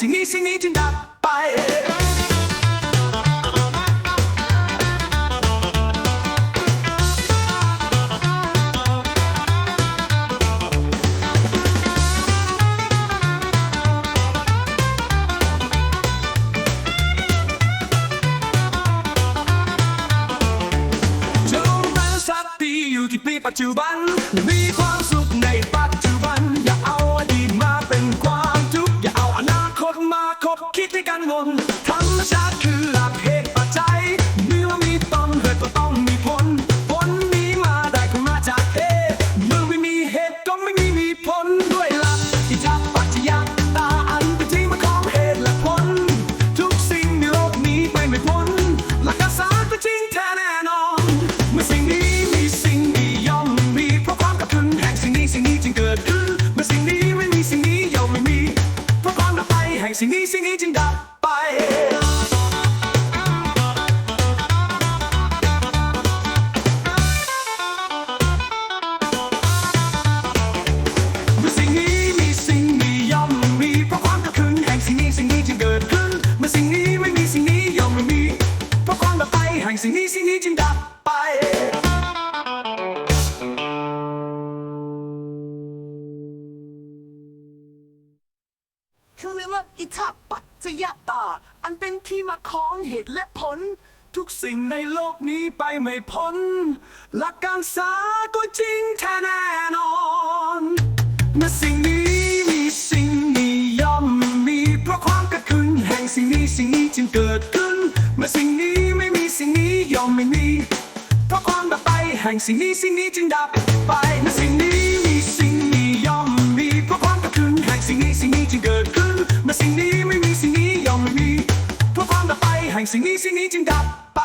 สิ่งนี้สิ่งนี้จึงดับไปจงเป็นสัตว์ที่อยู่ที่ปีปัจจุบันมีความสุขในปัจ คิดในการวนธรรมชาติคือหลักเหตุปัจจัยเมื่อมีต้นเหตุก็ต้องมีผล ผลนี้มาได้ก็มาจากเหตุเมื่อไม่มีเหตุก็ไม่มีมีผลด้วยหลักที่จับปัจจัยตาอันเป็นที่มาของเหตุและผล ทุกสิ่งในโลกนี้ไปไม่พ้นหลักการศาสตร์ก็จริงแท้แน่นอน เมื่อสิ่งนี้มีสิ่งนี้ย่อมมีเพราะความกับคุณแห่งสิ่งนี้สิ่งนี้จึงเกิดขึ้นเมื่อสิ่งนี้ไม่มีสิ่งนี้ย่อมไม่มีเพราะความดับไปแห่งสิ่งนี้สิ่งนี้จึงดับ ไปเมื่อสิ่งนี้มีสิ่งนี้ย่อมมีเพราะความกับคืนแห่งสิ่งนี้สิ่งนี้จึงเกิดขึ้นเมื่อสิ่งนี้ไม่มีสิ่งนี้ย่อมไม่มีเพราะความดับไปแห่งสิ่งนี้สิ่งนี้จึงดับไปคือเรียกว่าอิทธ ปัจจยตา อันเป็นที่มาของเหตุและผล ทุกสิ่งในโลกนี้ไปไม่พ้น หลักการสากลจริงแท้แน่นอนเมื่อสิ่งนี้มีสิ่งนี้ย่อมมี เพราะความกระคืนแห่งสิ่งนี้สิ่งนี้จึงเกิดขึ้น เมื่อสิ่งนี้ไม่มีสิ่งนี้ย่อมไม่มี เพราะความดับไปแห่งสิ่งนี้สิ่งนี้จึงดับไปเมื่อสิ่งนี้ เพราะความดับไปแห่งสิ่งนี้สิ่งนี้จึงดับไป